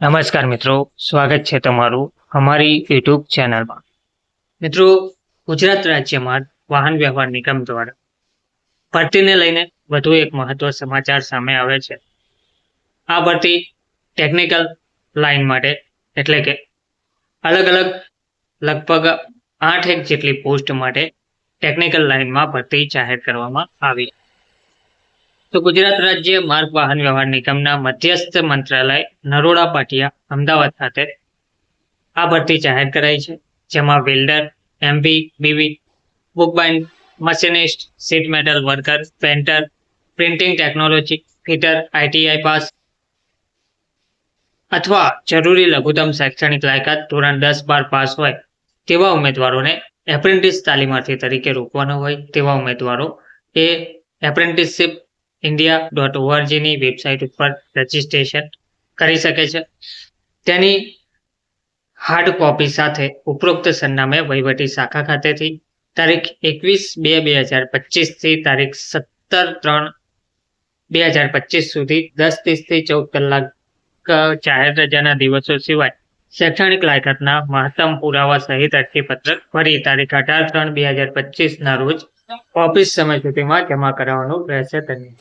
નમસ્કાર મિત્રો, સ્વાગત છે તમારું અમારી યુટ્યુબ ચેનલમાં. મિત્રો, ગુજરાત રાજ્યમાં વાહન વ્યવહાર નિગમ દ્વારા ભરતીને લઈને વધુ એક મહત્વ સમાચાર સામે આવે છે. આ ભરતી ટેકનિકલ લાઇન માટે, એટલે કે અલગ અલગ લગભગ આઠ એક જેટલી પોસ્ટ માટે ટેકનિકલ લાઇનમાં ભરતી જાહેર કરવામાં આવી. તો ગુજરાત રાજ્ય માર્ગ વાહન વ્યવહાર નિગમના મધ્યસ્થ મંત્રાલય નરોડા પાટિયા, અમદાવાદ ખાતે આ ભરતી જાહેર કરાઈ છે, જેમાં welder MB BV, bookbind, machinist sheet metal worker painter printing technology, fitter ITI pass અથવા જરૂરી લઘુત્તમ શૈક્ષણિક લાયકાત ધોરણ દસ બાર પાસ હોય તેવા ઉમેદવારોને એપ્રેન્ટિસ તાલીમાર્થી તરીકે રોકવાનો હોય તેવા ઉમેદવારો એ એપ્રેન્ટિસશીપ ઇન્ડિયા ડોટ ઓઆરજીની વેબસાઇટ ઉપર રજીસ્ટ્રેશન કરી શકે છે. તેની હાર્ડ કોપી સાથે ઉપરોક્ત સરનામે વહીવટી શાખા ખાતેથી તારીખ એકવીસ બે બે હજાર પચીસથી તારીખ સત્તર ત્રણ બે હજાર પચીસ સુધી દસ ત્રીસથી ચૌદ કલાક જાહેર રજાના દિવસો સિવાય શૈક્ષણિક લાયકાતના મહત્તમ પુરાવા સહિત અરજીપત્રક ફરી તારીખ અઢાર ત્રણ બે હજાર પચીસના રોજ ઓફિસ સમય સુધીમાં જમા કરાવવાનું રહેશે ધન્યવાદ.